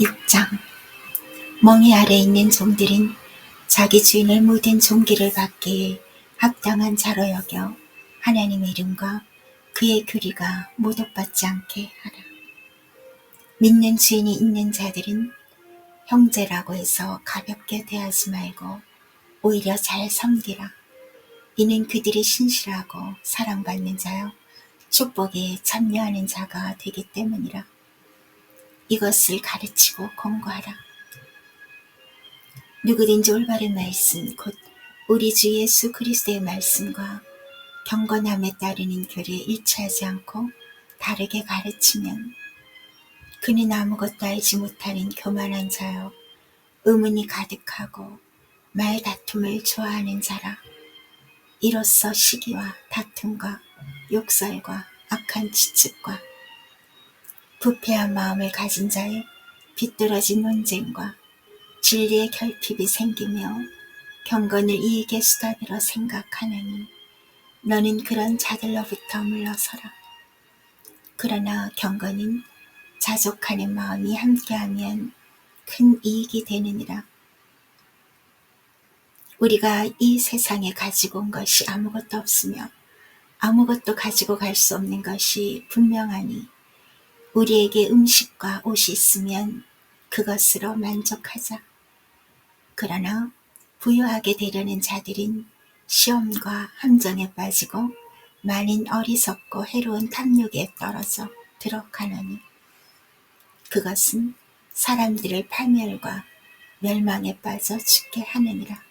입장 멍이 아래 있는 종들은 자기 주인의 모든 종기를 받기에 합당한 자로 여겨 하나님의 이름과 그의 교리가 모독받지 않게 하라. 믿는 주인이 있는 자들은 형제라고 해서 가볍게 대하지 말고 오히려 잘 섬기라. 이는 그들이 신실하고 사랑받는 자요 축복에 참여하는 자가 되기 때문이라. 이것을 가르치고 공부하라. 누구든지 올바른 말씀, 곧 우리 주 예수 그리스도의 말씀과 경건함에 따르는 교리에 일치하지 않고 다르게 가르치면 그는 아무것도 알지 못하는 교만한 자요 의문이 가득하고 말 다툼을 좋아하는 자라 이로써 시기와 다툼과 욕설과 악한 지측과 부패한 마음을 가진 자의 비뚤어진 논쟁과 진리의 결핍이 생기며 경건을 이익의 수단으로 생각하느니 너는 그런 자들로부터 물러서라. 그러나 경건은 자족하는 마음이 함께하면 큰 이익이 되느니라. 우리가 이 세상에 가지고 온 것이 아무것도 없으며 아무것도 가지고 갈 수 없는 것이 분명하니 우리에게 음식과 옷이 있으면 그것으로 만족하자. 그러나 부유하게 되려는 자들은 시험과 함정에 빠지고 많은 어리석고 해로운 탐욕에 떨어져 들어가느니 그것은 사람들을 파멸과 멸망에 빠져 죽게 하느니라.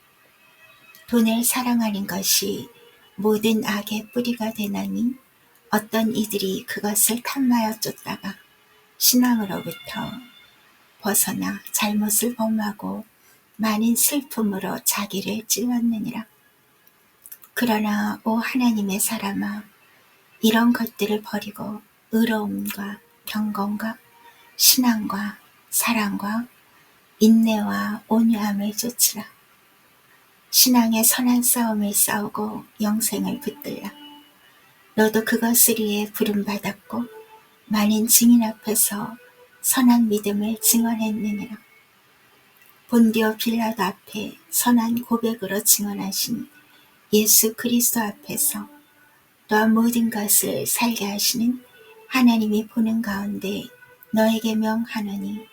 돈을 사랑하는 것이 모든 악의 뿌리가 되나니 어떤 이들이 그것을 탐하여 쫓다가 신앙으로부터 벗어나 잘못을 범하고 많은 슬픔으로 자기를 찔렀느니라. 그러나 오 하나님의 사람아 이런 것들을 버리고 의로움과 경건과 신앙과 사랑과 인내와 온유함을 쫓으라. 신앙의 선한 싸움을 싸우고 영생을 붙들라. 너도 그것을 위해 부름받았고 많은 증인 앞에서 선한 믿음을 증언했느니라. 본디오 빌라도 앞에 선한 고백으로 증언하신 예수 그리스도 앞에서 또한 모든 것을 살게 하시는 하나님이 보는 가운데 너에게 명하노니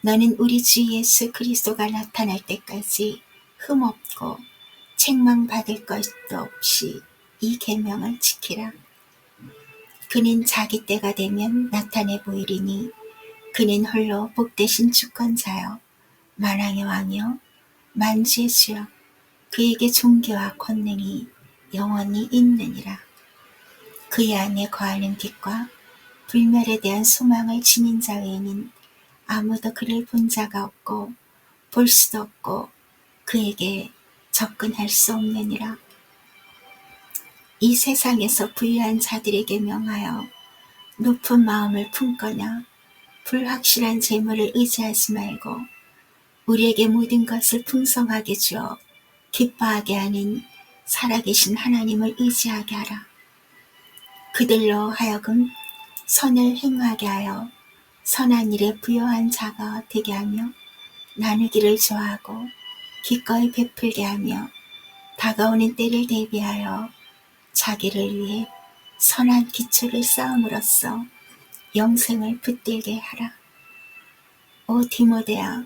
너는 우리 주 예수 그리스도가 나타날 때까지 흠없고 책망받을 것도 없이 이 계명을 지키라. 그는 자기 때가 되면 나타내 보이리니 그는 홀로 복되신 주권자여 만왕의 왕이여 만주의 주여 그에게 존귀와 권능이 영원히 있느니라. 그의 안에 거하는 빛과 불멸에 대한 소망을 지닌 자 외에는 아무도 그를 본 자가 없고 볼 수도 없고 그에게 접근할 수 없느니라. 이 세상에서 부유한 자들에게 명하여 높은 마음을 품거나 불확실한 재물을 의지하지 말고 우리에게 모든 것을 풍성하게 주어 기뻐하게 하는 살아계신 하나님을 의지하게 하라. 그들로 하여금 선을 행하게 하여 선한 일에 부여한 자가 되게 하며 나누기를 좋아하고 기꺼이 베풀게 하며 다가오는 때를 대비하여 자기를 위해 선한 기초를 쌓음으로써 영생을 붙들게 하라. 오 디모데야,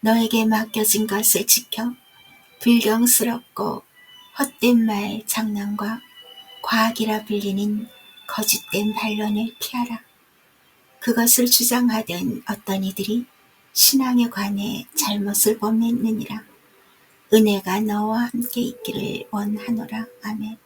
너에게 맡겨진 것을 지켜 불경스럽고 헛된 말 장난과 과학이라 불리는 거짓된 반론을 피하라. 그것을 주장하던 어떤 이들이 신앙에 관해 잘못을 범했느니라. 은혜가 너와 함께 있기를 원하노라. 아멘.